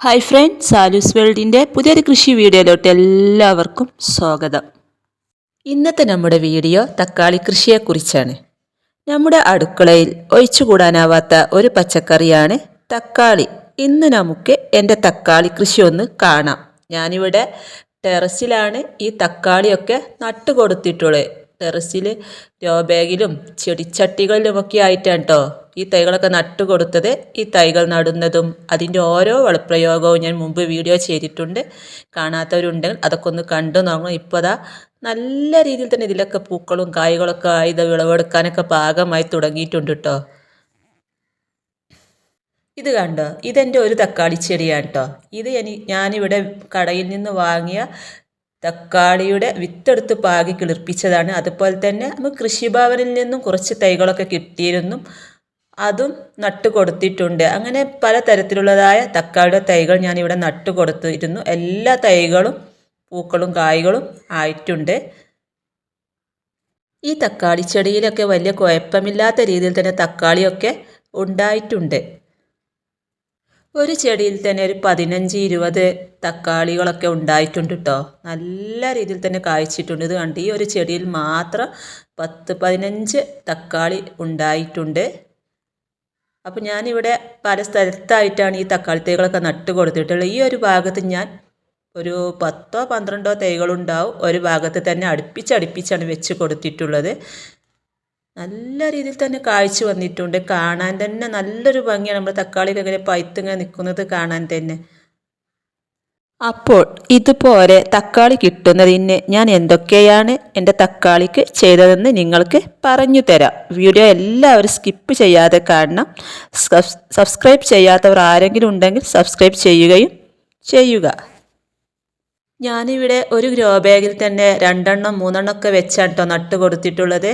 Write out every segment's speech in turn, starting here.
Hi front സാലൂസ് വേൾഡിന്റെ പുതിയൊരു കൃഷി വീഡിയോയിലോട്ട് എല്ലാവർക്കും സ്വാഗതം. ഇന്നത്തെ നമ്മുടെ വീഡിയോ തക്കാളി കൃഷിയെക്കുറിച്ചാണ്. നമ്മുടെ അടുക്കളയിൽ ഒഴിച്ചുകൂടാനാവാത്ത ഒരു പച്ചക്കറിയാണ് തക്കാളി. ഇന്ന് നമുക്ക് എന്റെ തക്കാളി കൃഷി ഒന്ന് കാണാം. ഞാനിവിടെ ടെറസിലാണ് ഈ തക്കാളിയൊക്കെ നട്ടുകൊടുത്തിട്ടുള്ളത്. ടെറസിൽ ഗ്രോ ബാഗിലും ചെടിച്ചട്ടികളിലുമൊക്കെ ആയിട്ടാണ് കേട്ടോ ഈ തൈകളൊക്കെ നട്ടു കൊടുത്തത് ഈ തൈകൾ നടുന്നതും അതിന്റെ ഓരോ വളപ്രയോഗവും ഞാൻ മുമ്പ് വീഡിയോ ചെയ്തിട്ടുണ്ട്. കാണാത്തവരുണ്ടെങ്കിൽ അതൊക്കെ ഒന്ന് കണ്ടു നോക്കണം. ഇപ്പോൾ അതാ നല്ല രീതിയിൽ തന്നെ ഇതിലൊക്കെ പൂക്കളും കായ്കളൊക്കെ ആയി ഇത് വിളവെടുക്കാനൊക്കെ പാകമായി തുടങ്ങിയിട്ടുണ്ട് കേട്ടോ ഇത് കണ്ടോ? ഇതെന്റെ ഒരു തക്കാളി ചെടിയാണ് കേട്ടോ ഇത് ഞാനിവിടെ കടയിൽ നിന്ന് വാങ്ങിയ തക്കാളിയുടെ വിത്തെടുത്ത് പാകി കിളിർപ്പിച്ചതാണ്. അതുപോലെ തന്നെ നമുക്ക് കൃഷിഭവനിൽ നിന്നും കുറച്ച് തൈകളൊക്കെ കിട്ടിയിരുന്നു. അതും നട്ടു കൊടുത്തിട്ടുണ്ട് അങ്ങനെ പല തരത്തിലുള്ളതായ തക്കാളിയുടെ തൈകൾ ഞാനിവിടെ നട്ടു കൊടുത്തിരുന്നു എല്ലാ തൈകളും പൂക്കളും കായ്കളും ആയിട്ടുണ്ട്. ഈ തക്കാളി ചെടിയിലൊക്കെ വലിയ കുഴപ്പമില്ലാത്ത രീതിയിൽ തന്നെ തക്കാളിയൊക്കെ ഉണ്ടായിട്ടുണ്ട്. ഒരു ചെടിയിൽ തന്നെ ഒരു പതിനഞ്ച് ഇരുപത് തക്കാളികളൊക്കെ ഉണ്ടായിട്ടുണ്ട് കേട്ടോ നല്ല രീതിയിൽ തന്നെ കായ്ച്ചിട്ടുണ്ട്. ഇത് കണ്ട് ഈ ഒരു ചെടിയിൽ മാത്രം പത്ത് പതിനഞ്ച് തക്കാളി ഉണ്ടായിട്ടുണ്ട്. അപ്പോൾ ഞാനിവിടെ പല സ്ഥലത്തായിട്ടാണ് ഈ തക്കാളി തൈകളൊക്കെ നട്ട് കൊടുത്തിട്ടുള്ളത്. ഈ ഒരു ഭാഗത്ത് ഞാൻ ഒരു പത്തോ പന്ത്രണ്ടോ തൈകളുണ്ടാവും. ഒരു ഭാഗത്ത് തന്നെ അടുപ്പിച്ചടുപ്പിച്ചാണ് വെച്ച് കൊടുത്തിട്ടുള്ളത്. നല്ല രീതിയിൽ തന്നെ കാഴ്ച വന്നിട്ടുണ്ട്. കാണാൻ തന്നെ നല്ലൊരു ഭംഗിയാണ്. നമ്മുടെ തക്കാളിയൊക്കെ ഇങ്ങനെ പൈത്തിങ്ങനെ നിൽക്കുന്നത് കാണാൻ തന്നെ. അപ്പോൾ ഇതുപോലെ തക്കാളി കിട്ടുന്നതിന് ഞാൻ എന്തൊക്കെയാണ് എന്റെ തക്കാളിക്ക് ചെയ്തതെന്ന് നിങ്ങൾക്ക് പറഞ്ഞു തരാം. വീഡിയോ എല്ലാവരും സ്കിപ്പ് ചെയ്യാതെ കാണണം. സബ്സ്ക്രൈബ് ചെയ്യാത്തവർ ആരെങ്കിലും ഉണ്ടെങ്കിൽ സബ്സ്ക്രൈബ് ചെയ്യുകയും ചെയ്യുക. ഞാനിവിടെ ഒരു ഗ്രോ ബാഗിൽ തന്നെ രണ്ടെണ്ണം മൂന്നെണ്ണം ഒക്കെ വെച്ചാണ് കേട്ടോ നട്ട് കൊടുത്തിട്ടുള്ളത്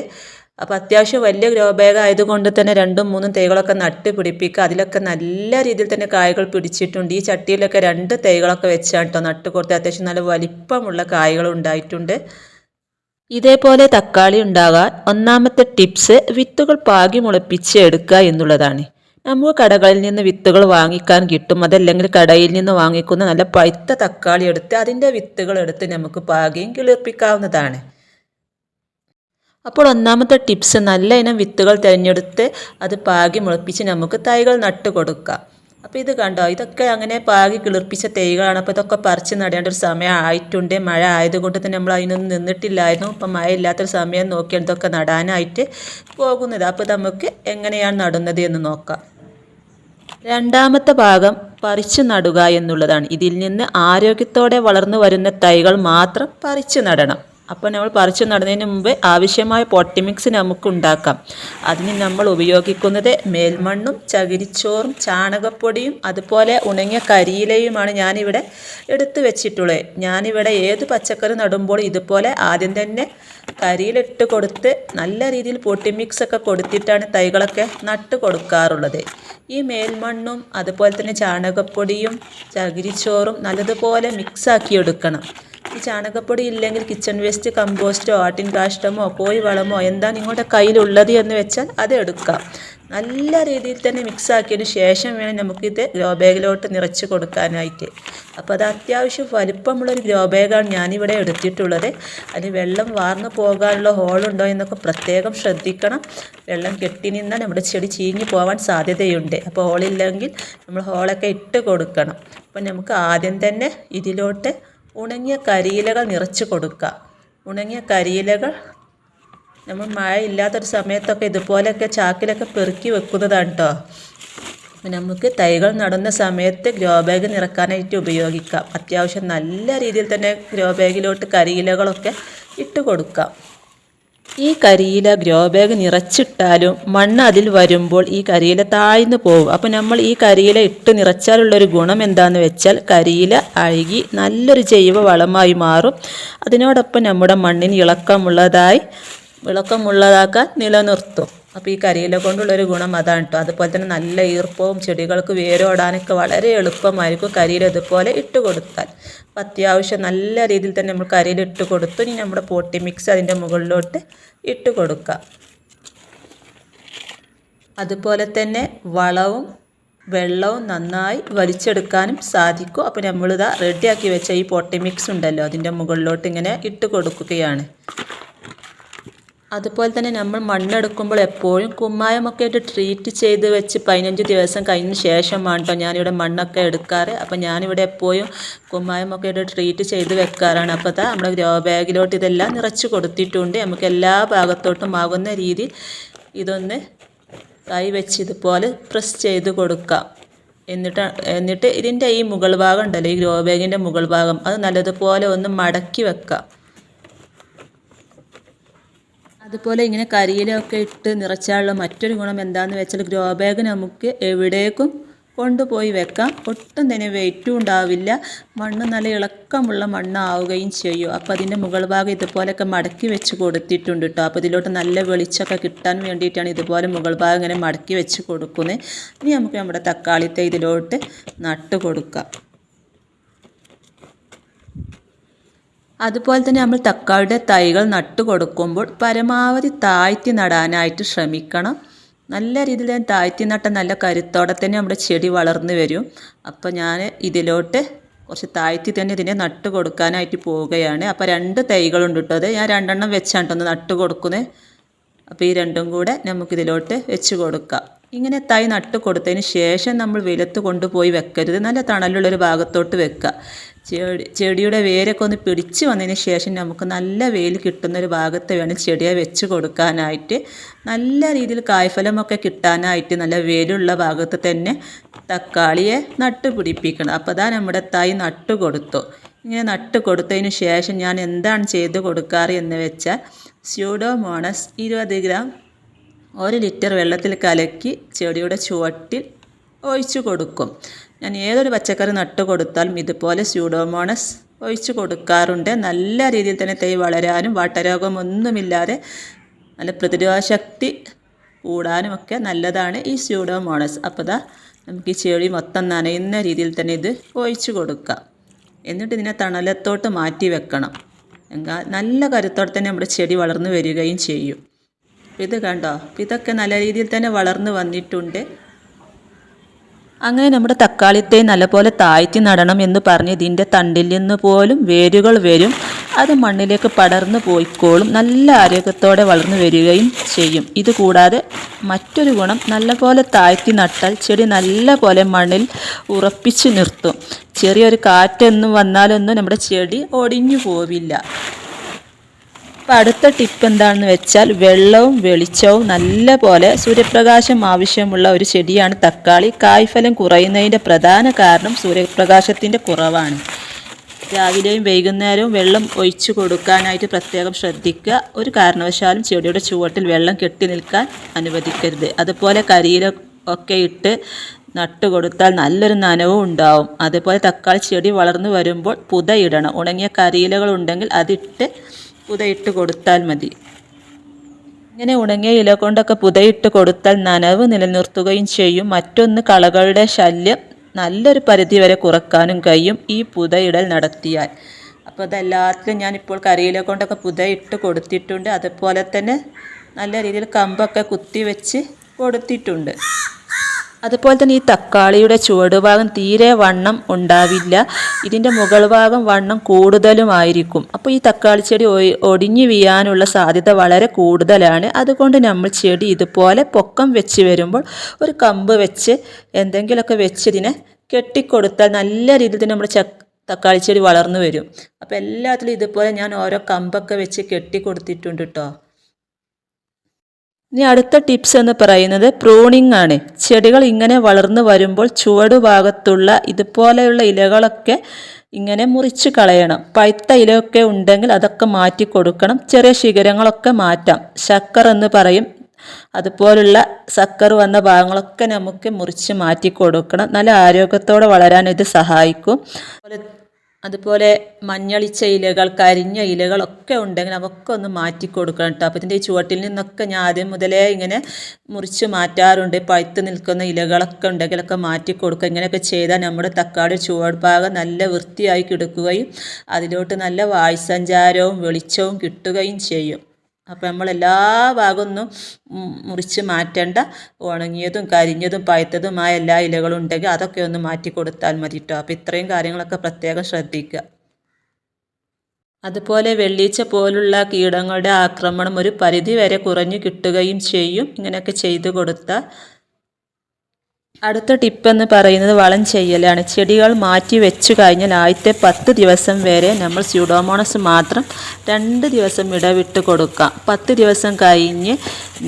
അപ്പോൾ അത്യാവശ്യം വലിയ ഗ്രോ ബാഗ് ആയതുകൊണ്ട് തന്നെ രണ്ടും മൂന്നും തൈകളൊക്കെ നട്ട് പിടിപ്പിക്കുക. അതിലൊക്കെ നല്ല രീതിയിൽ തന്നെ കായകൾ പിടിച്ചിട്ടുണ്ട്. ഈ ചട്ടിയിലൊക്കെ രണ്ട് തൈകളൊക്കെ വെച്ചാണ് കേട്ടോ നട്ട് കൊടുത്ത് അത്യാവശ്യം നല്ല വലിപ്പമുള്ള കായകൾ ഉണ്ടായിട്ടുണ്ട്. ഇതേപോലെ തക്കാളി ഉണ്ടാകാൻ ഒന്നാമത്തെ ടിപ്സ് വിത്തുകൾ പാകി മുളപ്പിച്ച് എടുക്കുക എന്നുള്ളതാണ്. നമുക്ക് കടകളിൽ നിന്ന് വിത്തുകൾ വാങ്ങിക്കാൻ കിട്ടും. അതല്ലെങ്കിൽ കടയിൽ നിന്ന് വാങ്ങിക്കുന്ന നല്ല പഴുത്ത തക്കാളി എടുത്ത് അതിന്റെ വിത്തുകൾ എടുത്ത് നമുക്ക് പാകിയും കിളിർപ്പിക്കാവുന്നതാണ്. അപ്പോൾ ഒന്നാമത്തെ ടിപ്സ് നല്ല ഇനം വിത്തുകൾ തിരഞ്ഞെടുത്ത് അത് പാകി മുളപ്പിച്ച് നമുക്ക് തൈകൾ നട്ട് കൊടുക്കാം. അപ്പോൾ ഇത് കണ്ടോ? ഇതൊക്കെ അങ്ങനെ പാകി കിളിർപ്പിച്ച തൈകളാണ്. അപ്പോൾ ഇതൊക്കെ പറിച്ച് നടേണ്ട ഒരു സമയം ആയിട്ടുണ്ട്. മഴ ആയതുകൊണ്ട് തന്നെ നമ്മൾ അതിനൊന്നും നിന്നിട്ടില്ലായിരുന്നു. അപ്പം മഴ ഇല്ലാത്തൊരു സമയം നോക്കിയാണ് ഇതൊക്കെ നടാനായിട്ട് പോകുന്നത്. അപ്പോൾ നമുക്ക് എങ്ങനെയാണ് നടുന്നത് എന്ന് നോക്കാം. രണ്ടാമത്തെ ഭാഗം പറിച്ചു നടുക എന്നുള്ളതാണ്. ഇതിൽ നിന്ന് ആരോഗ്യത്തോടെ വളർന്നു വരുന്ന തൈകൾ മാത്രം പറിച്ചു നടണം. അപ്പോൾ നമ്മൾ പറിച്ചു നടുന്നതിന് മുമ്പ് ആവശ്യമായ പോട്ടി മിക്സ് നമുക്ക് ഉണ്ടാക്കാം അതിന് നമ്മൾ ഉപയോഗിക്കുന്നത് മേൽമണ്ണും ചകിരിച്ചോറും ചാണകപ്പൊടിയും അതുപോലെ ഉണങ്ങിയ കരിയിലയുമാണ് ഞാനിവിടെ എടുത്തു വെച്ചിട്ടുള്ളത്. ഞാനിവിടെ ഏത് പച്ചക്കറി നടുമ്പോൾ ഇതുപോലെ ആദ്യം തന്നെ കരിയിലിട്ട് കൊടുത്ത് നല്ല രീതിയിൽ പൊട്ടി മിക്സ് ഒക്കെ കൊടുത്തിട്ടാണ് തൈകളൊക്കെ നട്ട് കൊടുക്കാറുള്ളത്. ഈ മേൽമണ്ണും അതുപോലെ തന്നെ ചാണകപ്പൊടിയും ചകിരിച്ചോറും നല്ലതുപോലെ മിക്സാക്കി എടുക്കണം. ഈ ചാണകപ്പൊടി ഇല്ലെങ്കിൽ കിച്ചൺ വേസ്റ്റ് കമ്പോസ്റ്റോ ആട്ടിൻ കാഷ്ടമോ കോഴി വളമോ എന്താ നിങ്ങളുടെ കയ്യിലുള്ളത് എന്ന് വെച്ചാൽ അത് എടുക്കാം. നല്ല രീതിയിൽ തന്നെ മിക്സ് ആക്കിയതിന് ശേഷം വേണം നമുക്കിത് ഗ്രോ ബാഗിലോട്ട് നിറച്ച് കൊടുക്കാനായിട്ട്. അപ്പോൾ അത് അത്യാവശ്യം വലിപ്പമുള്ളൊരു ഗ്രോ ബാഗാണ് ഞാനിവിടെ എടുത്തിട്ടുള്ളത്. അതിന് വെള്ളം വാർന്നു പോകാനുള്ള ഹോളുണ്ടോ എന്നൊക്കെ പ്രത്യേകം ശ്രദ്ധിക്കണം. വെള്ളം കെട്ടി നിന്നാൽ നമ്മുടെ ചെടി ചീഞ്ഞു പോകാൻ സാധ്യതയുണ്ട്. അപ്പോൾ ഹോളില്ലെങ്കിൽ നമ്മൾ ഹോളൊക്കെ ഇട്ട് കൊടുക്കണം. അപ്പം നമുക്ക് ആദ്യം തന്നെ ഇതിലോട്ട് ഉണങ്ങിയ കരിയിലകൾ നിറച്ച് കൊടുക്കുക. ഉണങ്ങിയ കരിയിലകൾ നമ്മൾ മഴ ഇല്ലാത്തൊരു സമയത്തൊക്കെ ഇതുപോലെയൊക്കെ ചാക്കിലൊക്കെ പെറുക്കി വെക്കുന്നതാണ് കേട്ടോ നമുക്ക് തൈകൾ നടുന്ന സമയത്ത് ഗ്രോ ബാഗ് നിറക്കാനായിട്ട് ഉപയോഗിക്കാം. അത്യാവശ്യം നല്ല രീതിയിൽ തന്നെ ഗ്രോ ബാഗിലോട്ട് കരിയിലകളൊക്കെ ഇട്ട് കൊടുക്കാം. ഈ കരിയില ഗ്രോ ബാഗ് നിറച്ചിട്ടാലും മണ്ണ് അതിൽ വരുമ്പോൾ ഈ കരിയില താഴ്ന്നു പോകും. അപ്പോൾ നമ്മൾ ഈ കരിയില ഇട്ട് നിറച്ചാലുള്ളൊരു ഗുണം എന്താണെന്ന് വെച്ചാൽ കരിയില അഴുകി നല്ലൊരു ജൈവ വളമായി മാറും. അതിനോടൊപ്പം നമ്മുടെ മണ്ണിന് ഇളക്കമുള്ളതായി ഇളക്കമുള്ളതാക്കാൻ നിലനിർത്തും. അപ്പോൾ ഈ കരിയില കൊണ്ടുള്ളൊരു ഗുണം അതാണ് കേട്ടോ അതുപോലെ തന്നെ നല്ല ഈർപ്പവും ചെടികൾക്ക് വേരോടാനൊക്കെ വളരെ എളുപ്പമായിരിക്കും കരിയില ഇതുപോലെ ഇട്ട് കൊടുത്താൽ. അപ്പോൾ അത്യാവശ്യം നല്ല രീതിയിൽ തന്നെ നമ്മൾ കരിയില ഇട്ട് കൊടുത്തു. ഇനി നമ്മുടെ പോട്ടി മിക്സ് അതിന്റെ മുകളിലോട്ട് ഇട്ട് കൊടുക്കുക അതുപോലെ തന്നെ വളവും വെള്ളവും നന്നായി വലിച്ചെടുക്കാനും സാധിക്കും. അപ്പോൾ നമ്മളിതാ റെഡിയാക്കി വെച്ച ഈ പൊട്ടി മിക്സ് ഉണ്ടല്ലോ അതിന്റെ മുകളിലോട്ട് ഇങ്ങനെ ഇട്ട് കൊടുക്കുകയാണ്. അതുപോലെ തന്നെ നമ്മൾ മണ്ണെടുക്കുമ്പോൾ എപ്പോഴും കുമ്മായമൊക്കെ ആയിട്ട് ട്രീറ്റ് ചെയ്ത് വെച്ച് പതിനഞ്ച് ദിവസം കഴിഞ്ഞ ശേഷമാണ് കേട്ടോ ഞാനിവിടെ മണ്ണൊക്കെ എടുക്കാറ്. അപ്പോൾ ഞാനിവിടെ എപ്പോഴും കുമ്മായമൊക്കെ ആയിട്ട് ട്രീറ്റ് ചെയ്ത് വെക്കാറാണ്. അപ്പോൾ അതാ നമ്മുടെ ഗ്രോ ബാഗിലോട്ട് ഇതെല്ലാം നിറച്ച് കൊടുത്തിട്ടുണ്ട്. നമുക്ക് എല്ലാ ഭാഗത്തോട്ടും ആകുന്ന രീതിയിൽ ഇതൊന്ന് കൈ വെച്ച് ഇതുപോലെ പ്രസ് ചെയ്ത് കൊടുക്കാം. എന്നിട്ട് എന്നിട്ട് ഇതിന്റെ ഈ മുകൾ ഭാഗം ഉണ്ടല്ലോ ഈ ഗ്രോ ബാഗിന്റെ മുകൾ ഭാഗം അത് നല്ലതുപോലെ ഒന്ന് മടക്കി വെക്കാം. അതുപോലെ ഇങ്ങനെ കരിയിലൊക്കെ ഇട്ട് നിറച്ചാലുള്ള മറ്റൊരു ഗുണം എന്താണെന്ന് വെച്ചാൽ ഗ്രോ ബാഗ് നമുക്ക് എവിടേക്കും കൊണ്ടുപോയി വെക്കാം. ഒട്ടും തന്നെ വെയിറ്റും ഉണ്ടാവില്ല. മണ്ണ് നല്ല ഇളക്കമുള്ള മണ്ണാവുകയും ചെയ്യും. അപ്പോൾ അതിന്റെ മുകൾ ഭാഗം ഇതുപോലെയൊക്കെ മടക്കി വെച്ച് കൊടുത്തിട്ടുണ്ട് കേട്ടോ അപ്പോൾ ഇതിലോട്ട് നല്ല വെളിച്ചമൊക്കെ കിട്ടാൻ വേണ്ടിയിട്ടാണ് ഇതുപോലെ മുകൾ ഭാഗം ഇങ്ങനെ മടക്കി വെച്ച് കൊടുക്കുന്നത് ഇനി നമുക്ക് നമ്മുടെ തക്കാളിത്തെ ഇതിലോട്ട് നട്ട് കൊടുക്കാം. അതുപോലെ തന്നെ നമ്മൾ തക്കാളിയുടെ തൈകൾ നട്ടു കൊടുക്കുമ്പോൾ പരമാവധി താഴ്ത്തി നടാനായിട്ട് ശ്രമിക്കണം. നല്ല രീതിയിൽ താഴ്ത്തി നട്ട നല്ല കരുത്തോടെ തന്നെ നമ്മുടെ ചെടി വളർന്നു വരും. അപ്പോൾ ഞാൻ ഇതിലോട്ട് കുറച്ച് താഴ്ത്തി തന്നെ ഇതിനെ നട്ട് കൊടുക്കാനായിട്ട് പോവുകയാണ്. അപ്പോൾ രണ്ട് തൈകളുണ്ട് കേട്ടോ ഞാൻ രണ്ടെണ്ണം വെച്ചാണ്ടൊന്ന് നട്ടു കൊടുക്കുന്നത്. അപ്പോൾ ഈ രണ്ടും കൂടെ നമുക്കിതിലോട്ട് വെച്ച് കൊടുക്കാം. ഇങ്ങനെ തൈ നട്ട് കൊടുത്തതിന് ശേഷം നമ്മൾ വെയിലത്ത് കൊണ്ടുപോയി വെക്കരുത്. നല്ല തണലുള്ളൊരു ഭാഗത്തോട്ട് വെക്കുക. ചെടി ചെടിയുടെ വേരൊക്കെ ഒന്ന് പിടിച്ച് വന്നതിന് ശേഷം നമുക്ക് നല്ല വെയിൽ കിട്ടുന്നൊരു ഭാഗത്ത് വേണം ചെടിയെ വെച്ച് കൊടുക്കാനായിട്ട്. നല്ല രീതിയിൽ കായ്ഫലമൊക്കെ കിട്ടാനായിട്ട് നല്ല വെയിലുള്ള ഭാഗത്ത് തന്നെ തക്കാളിയെ നട്ട് പിടിപ്പിക്കണം. അപ്പോൾ അതാ നമ്മുടെ തൈ നട്ട് കൊടുത്തു. ഇങ്ങനെ നട്ട് കൊടുത്തതിന് ശേഷം ഞാൻ എന്താണ് ചെയ്ത് കൊടുക്കാറ് എന്ന് വെച്ചാൽ സ്യൂഡോമോണസ് ഇരുപത് ഗ്രാം ഒരു ലിറ്റർ വെള്ളത്തിൽ കലക്കി ചെടിയുടെ ചുവട്ടിൽ ഒഴിച്ചു കൊടുക്കും. ഞാൻ ഏതൊരു പച്ചക്കറി നട്ടു കൊടുത്താലും ഇതുപോലെ സ്യൂഡോമോണസ് ഒഴിച്ചു കൊടുക്കാറുണ്ട്. നല്ല രീതിയിൽ തന്നെ തൈ വളരാനും വാട്ടരോഗമൊന്നുമില്ലാതെ നല്ല പ്രതിരോധശക്തി കൂടാനും ഒക്കെ നല്ലതാണ് ഈ സ്യൂഡോമോണസ് അപ്പോൾ ദാ നമുക്ക് ഈ ചെടി മൊത്തം നനയുന്ന രീതിയിൽ തന്നെ ഇത് ഒഴിച്ചു കൊടുക്കാം. എന്നിട്ട് ഇതിനെ തണലത്തോട്ട് മാറ്റി വെക്കണം. എങ്കിൽ നല്ല കരുത്തോടെ തന്നെ നമ്മുടെ ചെടി വളർന്നു വരികയും ചെയ്യും. ഇത് കണ്ടോ? ഇതൊക്കെ നല്ല രീതിയിൽ തന്നെ വളർന്നു വന്നിട്ടുണ്ട്. അങ്ങനെ നമ്മുടെ തക്കാളിത്തെ നല്ലപോലെ താഴ്ത്തി നടണം എന്ന് പറഞ്ഞ് ഇതിന്റെ തണ്ടിൽ നിന്ന് പോലും വേരുകൾ വരും. അത് മണ്ണിലേക്ക് പടർന്നു പോയിക്കോളും. നല്ല ആരോഗ്യത്തോടെ വളർന്നു വരികയും ചെയ്യും. ഇത് കൂടാതെ മറ്റൊരു ഗുണം നല്ലപോലെ താഴ്ത്തി നട്ടാൽ ചെടി നല്ലപോലെ മണ്ണിൽ ഉറപ്പിച്ച് നിർത്തും. ചെറിയൊരു കാറ്റൊന്നും വന്നാലൊന്നും നമ്മുടെ ചെടി ഒടിഞ്ഞു പോവില്ല. അപ്പം അടുത്ത ടിപ്പ് എന്താണെന്ന് വെച്ചാൽ വെള്ളവും വെളിച്ചവും നല്ല പോലെ സൂര്യപ്രകാശം ആവശ്യമുള്ള ഒരു ചെടിയാണ് തക്കാളി. കായ്ഫലം കുറയുന്നതിന്റെ പ്രധാന കാരണം സൂര്യപ്രകാശത്തിന്റെ കുറവാണ്. രാവിലെയും വൈകുന്നേരവും വെള്ളം ഒഴിച്ചു കൊടുക്കാനായിട്ട് പ്രത്യേകം ശ്രദ്ധിക്കുക. ഒരു കാരണവശാലും ചെടിയുടെ ചുവട്ടിൽ വെള്ളം കെട്ടി നിൽക്കാൻ അനുവദിക്കരുത്. അതുപോലെ കരിയില ഒക്കെ ഇട്ട് നട്ടു കൊടുത്താൽ നല്ലൊരു നനവും ഉണ്ടാവും. അതുപോലെ തക്കാളി ചെടി വളർന്നു വരുമ്പോൾ പുതയിടണം ഉണങ്ങിയ കരിയിലകൾ ഉണ്ടെങ്കിൽ അതിട്ട് പുതയിട്ട് കൊടുത്താൽ മതി. ഇങ്ങനെ ഉണങ്ങിയ ഇല കൊണ്ടൊക്കെ പുതയിട്ട് കൊടുത്താൽ നനവ് നിലനിർത്തുകയും ചെയ്യും. മറ്റൊന്ന് കളകളുടെ ശല്യം നല്ലൊരു പരിധി വരെ കുറക്കാനും കഴിയും ഈ പുതയിടൽ നടത്തിയാൽ. അപ്പോൾ അതെല്ലാത്തിലും ഞാനിപ്പോൾ കറിയില കൊണ്ടൊക്കെ പുതയിട്ട് കൊടുത്തിട്ടുണ്ട്. അതുപോലെ തന്നെ നല്ല രീതിയിൽ കമ്പൊക്കെ കുത്തി വെച്ച് കൊടുത്തിട്ടുണ്ട്. അതുപോലെ തന്നെ ഈ തക്കാളിയുടെ ചുവടുഭാഗം തീരെ വണ്ണം ഉണ്ടാവില്ല. ഇതിന്റെ മുകൾ ഭാഗം വണ്ണം കൂടുതലുമായിരിക്കും. അപ്പോൾ ഈ തക്കാളി ചെടി ഒടിഞ്ഞു വീഴാനുള്ള സാധ്യത വളരെ കൂടുതലാണ്. അതുകൊണ്ട് നമ്മൾ ചെടി ഇതുപോലെ പൊക്കം വെച്ച് വരുമ്പോൾ ഒരു കമ്പ് വെച്ച് എന്തെങ്കിലുമൊക്കെ വെച്ച് ഇതിനെ കെട്ടിക്കൊടുത്താൽ നല്ല രീതിയിൽ തന്നെ നമ്മുടെ ചക്ക തക്കാളി ചെടി വളർന്നു വരും. അപ്പോൾ എല്ലാത്തിലും ഇതുപോലെ ഞാൻ ഓരോ കമ്പൊക്കെ വെച്ച് കെട്ടി കൊടുത്തിട്ടുണ്ട് കേട്ടോ ഇനി അടുത്ത ടിപ്സ് എന്ന് പറയുന്നത് പ്രൂണിംഗ് ആണ്. ചെടികൾ ഇങ്ങനെ വളർന്നു വരുമ്പോൾ ചുവടുഭാഗത്തുള്ള ഇതുപോലെയുള്ള ഇലകളൊക്കെ ഇങ്ങനെ മുറിച്ച് കളയണം. പഴുത്ത ഇലയൊക്കെ ഉണ്ടെങ്കിൽ അതൊക്കെ മാറ്റി കൊടുക്കണം. ചെറിയ ശിഖരങ്ങളൊക്കെ മാറ്റാം. ശക്കർ എന്ന് പറയും. അതുപോലുള്ള സക്കർ വന്ന ഭാഗങ്ങളൊക്കെ നമുക്ക് മുറിച്ച് മാറ്റി കൊടുക്കണം. നല്ല ആരോഗ്യത്തോടെ വളരാൻ ഇത് സഹായിക്കും. അതുപോലെ മഞ്ഞളിച്ച ഇലകൾ കരിഞ്ഞ ഇലകളൊക്കെ ഉണ്ടെങ്കിൽ അതൊക്കെ ഒന്ന് മാറ്റി കൊടുക്കണം കേട്ടോ. അപ്പോൾ ഇതിന്റെ ചുവട്ടിൽ നിന്നൊക്കെ ഞാൻ ആദ്യം മുതലേ ഇങ്ങനെ മുറിച്ച് മാറ്റാറുണ്ട്. പഴുത്ത് നിൽക്കുന്ന ഇലകളൊക്കെ ഉണ്ടെങ്കിലൊക്കെ മാറ്റി കൊടുക്കുക. ഇങ്ങനെയൊക്കെ ചെയ്താൽ നമ്മുടെ തക്കാളി ചുവട് ഭാഗം നല്ല വൃത്തിയായി കിടക്കുകയും അതിലോട്ട് നല്ല വായുസഞ്ചാരവും വെളിച്ചവും കിട്ടുകയും ചെയ്യും. അപ്പോൾ നമ്മൾ എല്ലാ ഭാഗമൊന്നും മുറിച്ച് മാറ്റേണ്ട. ഉണങ്ങിയതും കരിഞ്ഞതും പഴുത്തതുമായ എല്ലാ ഇലകളും ഉണ്ടെങ്കിൽ അതൊക്കെ ഒന്ന് മാറ്റി കൊടുത്താൽ മതി കേട്ടോ അപ്പോൾ ഇത്രയും കാര്യങ്ങളൊക്കെ പ്രത്യേകം ശ്രദ്ധിക്കുക. അതുപോലെ വെള്ളീച്ച പോലുള്ള കീടങ്ങളുടെ ആക്രമണം ഒരു പരിധി വരെ കുറഞ്ഞു കിട്ടുകയും ചെയ്യും. ഇങ്ങനെയൊക്കെ ചെയ്തു കൊടുത്താൽ അടുത്ത ടിപ്പ് എന്ന് പറയുന്നത് വളം ചെയ്യലാണ്. ചെടികൾ മാറ്റി വെച്ചു കഴിഞ്ഞാൽ ആദ്യത്തെ പത്ത് ദിവസം വരെ നമ്മൾ സ്യൂഡോമോണസ് മാത്രം രണ്ട് ദിവസം ഇടവിട്ട് കൊടുക്കാം. പത്ത് ദിവസം കഴിഞ്ഞ്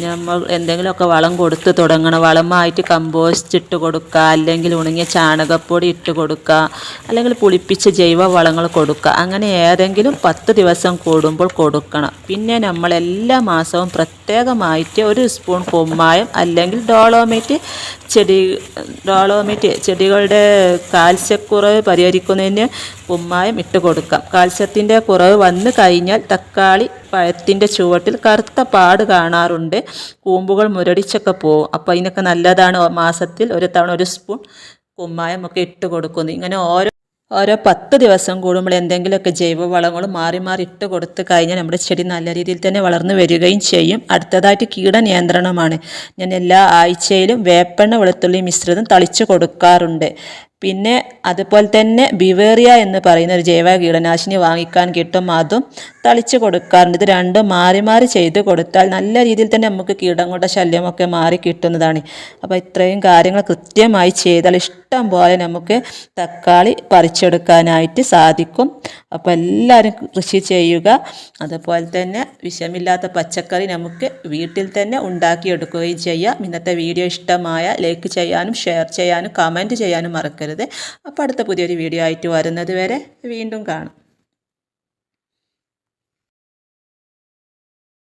നമ്മൾ എന്തെങ്കിലുമൊക്കെ വളം കൊടുത്ത് തുടങ്ങണം. വളമായിട്ട് കമ്പോസ്റ്റ് ഇട്ട് കൊടുക്കുക അല്ലെങ്കിൽ ഉണങ്ങിയ ചാണകപ്പൊടി ഇട്ട് കൊടുക്കുക അല്ലെങ്കിൽ പുളിപ്പിച്ച ജൈവ വളങ്ങൾ കൊടുക്കുക. അങ്ങനെ ഏതെങ്കിലും പത്ത് ദിവസം കൂടുമ്പോൾ കൊടുക്കണം. പിന്നെ നമ്മൾ എല്ലാ മാസവും പ്രത്യേകമായിട്ട് ഒരു സ്പൂൺ കുമ്മായം അല്ലെങ്കിൽ ഡോളോമേറ്റ് ചെടി ഡോളോമേറ്റ് ചെടികളുടെ കാൽസ്യക്കുറവ് പരിഹരിക്കുന്നതിന് കുമ്മായം ഇട്ട് കൊടുക്കാം. കാൽസ്യത്തിന്റെ കുറവ് വന്നു കഴിഞ്ഞാൽ തക്കാളി പഴത്തിന്റെ ചുവട്ടിൽ കറുത്ത പാട് കാണാറുണ്ട്. കൂമ്പുകൾ മുരടിച്ചൊക്കെ പോകും. അപ്പോൾ ഇതിനൊക്കെ നല്ലതാണ് മാസത്തിൽ ഒരു തവണ ഒരു സ്പൂൺ കുമ്മായം ഒക്കെ ഇട്ട് കൊടുക്കുന്നു. ഇങ്ങനെ ഓരോ ഓരോ പത്ത് ദിവസം കൂടുമ്പോൾ എന്തെങ്കിലുമൊക്കെ ജൈവവളങ്ങൾ മാറി മാറി ഇട്ട് കൊടുത്ത് കഴിഞ്ഞാൽ നമ്മുടെ ചെടി നല്ല രീതിയിൽ തന്നെ വളർന്നു വരികയും ചെയ്യും. അടുത്തതായിട്ട് കീടനിയന്ത്രണമാണ്. ഞാൻ എല്ലാ ആഴ്ചയിലും വേപ്പെണ്ണ വെളുത്തുള്ളി മിശ്രിതം തളിച്ചു കൊടുക്കാറുണ്ട്. പിന്നെ അതുപോലെ തന്നെ ബിവേറിയ എന്ന് പറയുന്ന ഒരു ജൈവ കീടനാശിനി വാങ്ങിക്കാൻ കിട്ടും അതും തളിച്ച് കൊടുക്കാറുണ്ട്. ഇത് രണ്ടും മാറി മാറി ചെയ്ത് കൊടുത്താൽ നല്ല രീതിയിൽ തന്നെ നമുക്ക് കീടങ്ങളുടെ ശല്യമൊക്കെ മാറി കിട്ടുന്നതാണ്. അപ്പോൾ ഇത്രയും കാര്യങ്ങൾ കൃത്യമായി ചെയ്താൽ ഇഷ്ടം പോലെ നമുക്ക് തക്കാളി പറിച്ചെടുക്കാനായിട്ട് സാധിക്കും. അപ്പോൾ എല്ലാവരും കൃഷി ചെയ്യുക. അതുപോലെ തന്നെ വിഷമില്ലാത്ത പച്ചക്കറി നമുക്ക് വീട്ടിൽ തന്നെ ഉണ്ടാക്കിയെടുക്കുകയും ചെയ്യാം. ഇന്നത്തെ വീഡിയോ ഇഷ്ടമായ ലൈക്ക് ചെയ്യാനും ഷെയർ ചെയ്യാനും കമന്റ് ചെയ്യാനും മറക്കരുത് അപ്പോൾ അടുത്ത പുതിയൊരു വീഡിയോ ആയിട്ട് വരുന്നത് വരെ വീണ്ടും കാണാം.